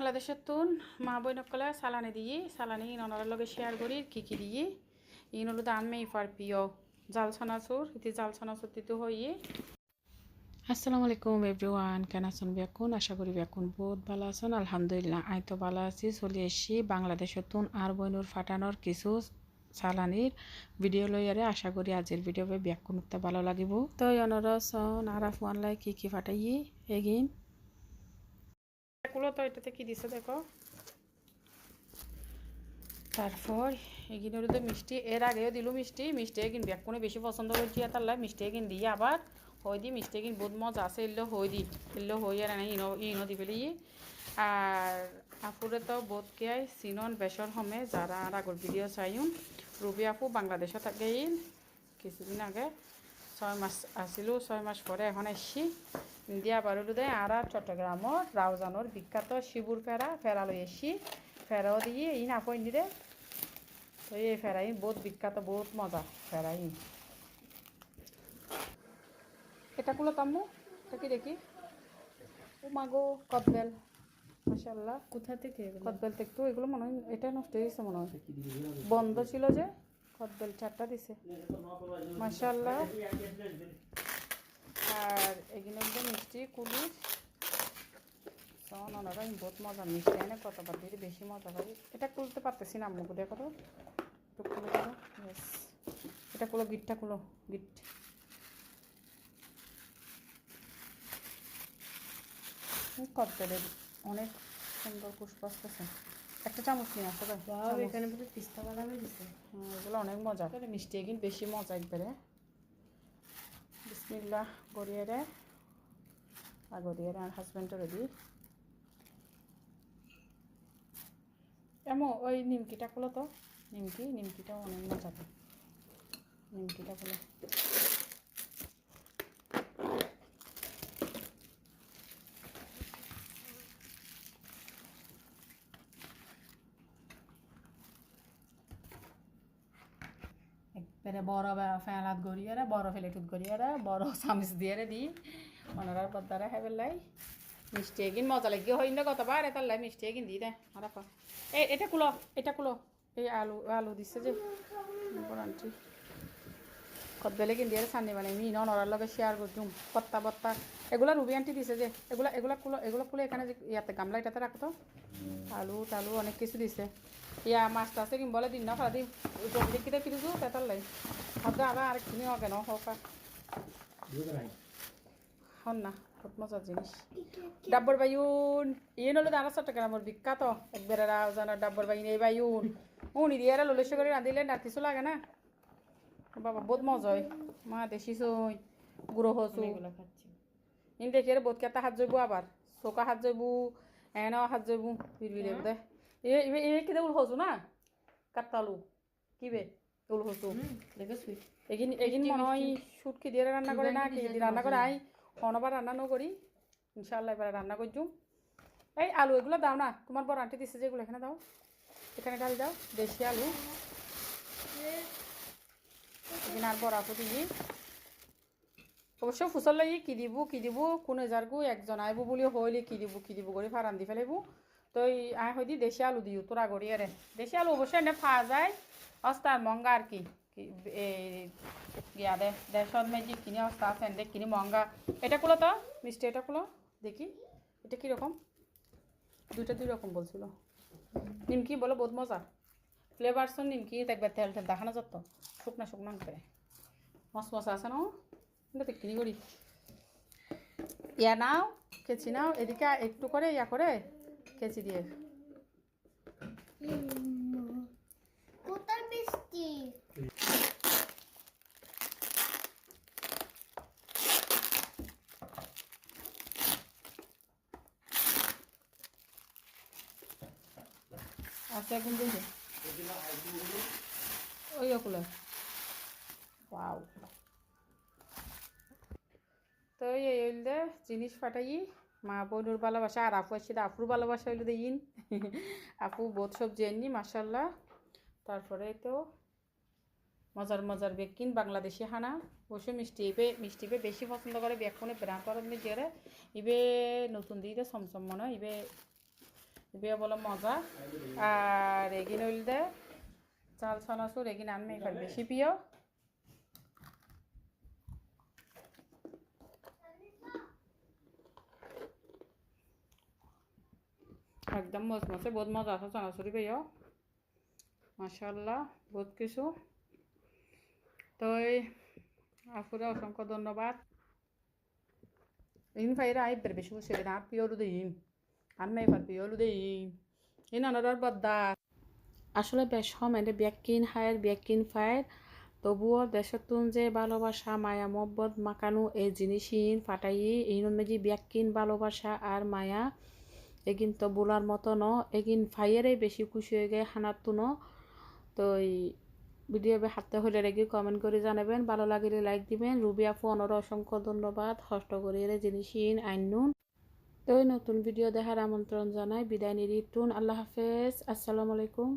বাংলাদেশের তুন, মা বইনকলে সালানি দিয়ে, সালানি ননার লগে শেয়ার করি, কি কি দিয়ে। ইন হলো দান মে ইফার প্রিয় জাল ছানাচুর ইতি জাল ছানাচুর তিতু হইয়ে। আসসালামু আলাইকুম এভরিওয়ান কেন আছেন বেকুন আশা করি বেকুন বহুত ভালো আছেন। আলহামদুলিল্লাহ, আই তো ভালো আছি। চলে এসছি বাংলাদেশের তুন আর বইনুর ফাটানোর কিছু সালানির ভিডিও লইয়ারে। আশা করি আজের ভিডিও ব্যাকুন ভালো লাগিব। তো অনরসন আর আফওয়ানলাই কি কি ফাটাইয়ে? এগিন এগুলো তো এটাতে কি দিছে দেখো? তারপর এগিনের তো মিষ্টি, এর আগেও দিল মিষ্টি মিষ্টি এগিন ব্যাকুনে বেশি পছন্দ করছি তার লাই মিষ্টি এগিন দিয়ে আবার হই দি মিষ্টি এগিন বহুত মজা আছে, এলো হই দি, এলো হই আর ইনো ইনো দি ফেলি আর আপুরে তো বোধ কে সিনন, বেসর হমে যারা আর আগর ভিডিও চাইন রুবি আপু বাংলাদেশে থাকে কিছুদিন আগে। ছয় মাস আসিলো ছয় মাস পরে এখন এসছি ইন্ডিয়া বারুলু দেয় আর আর চট্টগ্রামর রাউজানোর বিখ্যাত শিবুর ফেরা ফেরা লই এসছি ফেরাও দিয়ে ই না পইনি রে তো এই ফেরাই বহুত বিখ্যাত বহুত মজা ফেরাই এটা কুলো তাম্মু এটা কি দেখি? ও মাগো কদবেল মাশাল্লাহ কোথা থেকে? কদবেল তো এগুলো মনে হয় এটা নষ্ট হয়ে গেছে মনে হয়। বন্ধ ছিল যে। কদবেল চারটা দিছে। মাশাল্লাহ আর এগুলো একদম মিষ্টি কুলি শোন ওনারা বহুত মজা, মিষ্টি এনে কতবার দিয়ে বেশি মজা পাবি এটা খুলতে পারতেছি না আম্মুকে দেখো তো দেখো এটা কুলো, গিটটা কুলো, গিট। কদবেলের অনেক সুন্দর পুষ্প আসতেছে। একটা চামচ নিয়ে আসতে পারে এখানে পিস্তা বাদামই দিছে। এগুলো অনেক মজা। তবে মিষ্টি এগিন বেশি মজা একবারে। বিসমিল্লাহ গড়িয়ে রে। আর গড়িয়ে রে আর হাজব্যান্ডেরও দিই এমন ওই নিমকিটা খুলো তো। নিমকি নিমকিটাও অনেক মজা। নিমকিটা খুলো। একবারে বড় ফেলাত গড়িয়ে রে বড় ফেলেটুত গড়িয়ে রে বড় চামচ দিয়ে রে দি। ওনারা পদ্মারা হেবেল লাই মিষ্টি এগিন, মজা লাগিয়ে হই না কতবার এটার লাই মিষ্টি এগিন দি দে আপা এই এটা কুলো এটা কুলো। এই আলু আলু দিচ্ছে যে আন্টি। কদবেলে কিন দিয়ে সান্নি মানে মি নরার লগে শেয়ার করছুম পত্তা পত্তা। এগুলা রুবি আন্টি দিছে যে, এগুলা এগুলা কুলো, এগুলো কুলো এখানে যে ইয়াতে গামলা এটাতে রাখতো আলু টালু অনেক কিছু দিছে। ইয়া মাছ টাছে কিন বলে দিন না খালা দিন। দেখিতে ফিরিছো পেতার লাই। হয়তো আবার আরেক কিনি হবে ন হোক হন না খুব মজার জিনিস। ডাব্বর বাইউন ইয়ে হলো দানা চট্টগ্রামের বিখ্যাত। একবারে রাজানোর ডাব্বর বাইন এই বাইউন। উনি দিয়ে ললেশ করে রাঁধিলে নাতিছো লাগে না। বাবা বহুত মজা হয়। মা দেশি সই গুঁড়ো হসু ইন দেখি রে বোধ কেতা হাত জইব আবার চৌকা হাত জইব এনাও হাত জইব। বিরবিরে বোধে এ- এ কিদে উল হসু না? কাটালু কিবে উল হসু। দেখেছি এগিন এগিন মনে হয় শুট কি দিয়ে রান্না করে না কি দিয়ে রান্না করে আই অনবার রান্না ন করি ইনশাল্লাহ এবার রান্না করছু এই আলু এগুলো দাও না তোমার বড় আন্টি দিচ্ছে যেগুলো এখানে দাও। এখানে ঢালি দাও দেশি আলু। আর বড় আপু দিই অবশ্য ফুসল লাগি কি দিব কি দিব কোন এজারগু একজন আইব বুলি হইলে কি দিব কি দিব করে ফারান দি ফেলাইব। তো আই হইদি দেশি আলু দিও তোরা গড়িয়ে রে দেশি আলু অবশ্যই এনে ফাওয়া যায় অস্তার মঙ্গা আর কি? কি- এই গিয়া দে, দেশত মেজি কিনে অস্তা আছে এনে কিনি মঙ্গা এটা কুলো তো, মিষ্টি এটা কুলো, দেখি। এটা কীরকম দুইটা দুই রকম বলছিল। নিমকি বলো বহুত মজা। ফ্লেভারসন নিমকি দেখবে তেল তেল, দেখানো যত শুকনা শুকনা করে মস মশা আছে না? এটা তো কিনি করি ইয়া নাও, কেচি নাও, এদিকে একটু করে ইয়া করে কেচি দিয়ে। আছে এখন দিয়েছে ওই ওগুলো ওয়াও। তো এই জিনিস ফাটাই মা বোনুর ভালোবাসা আর আপু আসছে আপুর ভালোবাসা হইলে দিন আপু বোধ সবজি আনি মাসাল্লাহ তারপরে তো মজার মজার বেকিন বাংলাদেশি হানা। অবশ্য মিষ্টি ইবে মিষ্টি ইবে বেশি পছন্দ করে বেকুনে ব্রান করার মেয়ে জেরে ইবে নতুন দিয়ে চমচম মনে হয় ইবে বিয়ে বলে মজা। আর এগিন হইল দে, চাল ছনাচুর এগিন আনমে বেশি প্রিয় একদম মজমসে বহুত মজা আছে চানাচুরি পেয়েও মাশাল্লাহ বহুত কিছু। তো এই আপুরে অসংখ্য ধন্যবাদ। ইন ফাইরা আই বের বেশি বসে না পিওলু দিন আর মেয়ে পার পিওলু দিন ইন। আনার বদ্দা। আসলে বেশ সমেনে ব্যাকিন হায়ের ব্যাকিন ফায়ের তবুও দেশের তুন যে ভালোবাসা মায়া মব্বত মাকানু, এই জিনিসইন ফাটাই এই মেজি ব্যাকিন ভালোবাসা আর মায়া। এগিন তো বোলার মতো ন, এগিন ফাইয়েরই বেশি খুশি হয়ে গে হানার তুনো তো ভিডিও হাতে হলে রেগে কমেন্ট করে জানাবেন, ভালো লাগলে লাইক দিবেন। রুবি আপু, অনর অসংখ্য ধন্যবাদ। হষ্ট করিয়ে জিনিসইন আইনুন তো নতুন ভিডিও দেখার আমন্ত্রণ জানাই। বিদায় নিরিতুন। আল্লাহ হাফেজ। আসসালামু আলাইকুম।